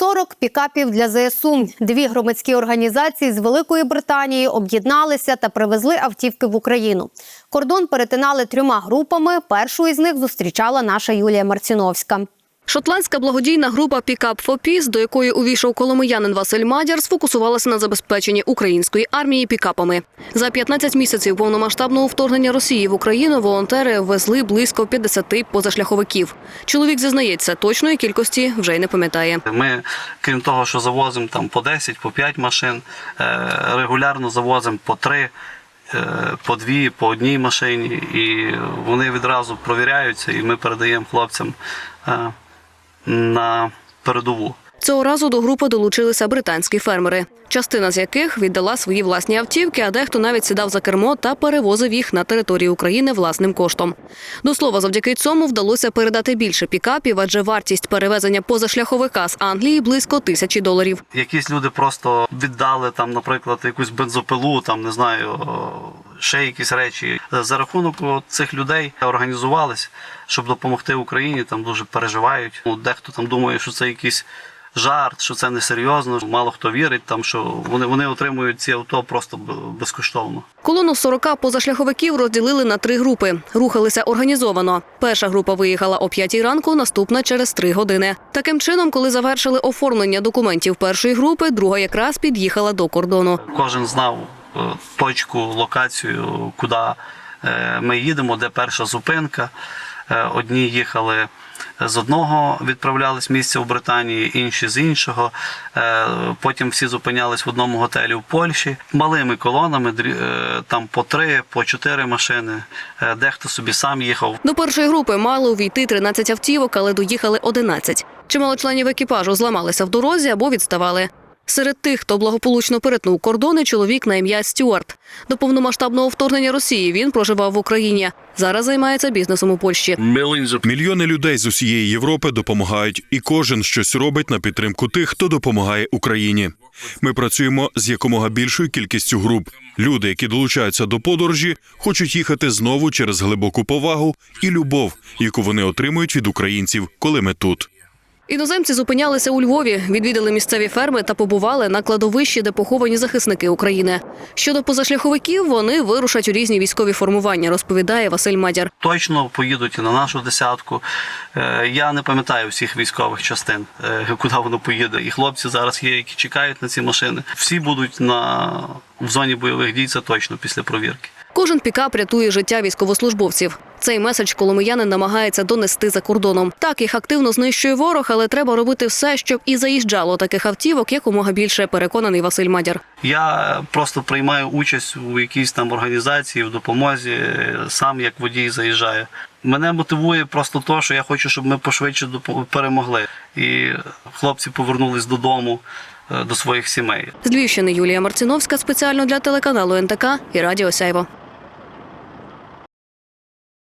40 пікапів для ЗСУ. Дві громадські організації з Великої Британії об'єдналися та привезли автівки в Україну. Кордон перетинали трьома групами. Першу із них зустрічала наша Юлія Марціновська. Шотландська благодійна група for Peace, до якої увійшов коломиянин Василь Мадяр, сфокусувалася на забезпеченні української армії пікапами. За 15 місяців повномасштабного вторгнення Росії в Україну волонтери везли близько 50 позашляховиків. Чоловік зізнається, точної кількості вже й не пам'ятає. Ми, крім того, що завозимо там по 10, по 5 машин, е, регулярно завозимо по 3, е, по 2, по одній машині, і вони відразу провіряються, і ми передаємо хлопцям е, на передову. Цього разу до групи долучилися британські фермери, частина з яких віддала свої власні автівки, а дехто навіть сідав за кермо та перевозив їх на територію України власним коштом. До слова, завдяки цьому вдалося передати більше пікапів, адже вартість перевезення позашляховика з Англії близько тисячі доларів. Якісь люди просто віддали там, наприклад, якусь бензопилу, там не знаю, ще якісь речі. За рахунок цих людей організувались, щоб допомогти Україні. Там дуже переживають. Ну, Дехто там думає, що це якийсь жарт, що це несерйозно. Мало хто вірить, там що вони, вони отримують ці авто просто безкоштовно. Колону з 40 позашляховиків розділили на три групи. Рухалися організовано. Перша група виїхала о 5 ранку, наступна через три години. Таким чином, коли завершили оформлення документів першої групи, друга якраз під'їхала до кордону. Кожен знав точку, локацію, куди е, ми їдемо, де перша зупинка. Е, Одні їхали з одного, відправлялись місця в Британії, інші з іншого. Е, Потім всі зупинялись в одному готелі в Польщі. Малими колонами, е, там по три, по чотири машини. Е, Дехто собі сам їхав. До першої групи мало увійти 13 автівок, але доїхали 11. Чимало членів екіпажу зламалися в дорозі або відставали. Серед тих, хто благополучно перетнув кордони, чоловік на ім'я Стюарт. До повномасштабного вторгнення Росії він проживав в Україні. Зараз займається бізнесом у Польщі. Мільйони людей з усієї Європи допомагають, і кожен щось робить на підтримку тих, хто допомагає Україні. Ми працюємо з якомога більшою кількістю груп. Люди, які долучаються до подорожі, хочуть їхати знову через глибоку повагу і любов, яку вони отримують від українців, коли ми тут. Іноземці зупинялися у Львові, відвідали місцеві ферми та побували на кладовищі, де поховані захисники України. Щодо позашляховиків, вони вирушать у різні військові формування, розповідає Василь Мадяр. точно поїдуть і на нашу десятку. Е, Я не пам'ятаю всіх військових частин, е, куди воно поїде. І хлопці зараз є, які чекають на ці машини. Всі будуть на в зоні бойових дій. Це точно після провірки. Кожен пікап рятує життя військовослужбовців. Цей меседж коломиянин намагається донести за кордоном. Так їх активно знищує ворог, але треба робити все, щоб і заїжджало таких автівок якомога більше. Переконаний Василь Мадяр. Я просто приймаю участь у якійсь там організації в допомозі, сам як водій заїжджаю. Мене мотивує просто те, що я хочу, щоб ми пошвидше перемогли. І хлопці повернулись додому е, до своїх сімей. З Львівщини Юлія Марциновська спеціально для телеканалу НТК і Радіо Сяйво.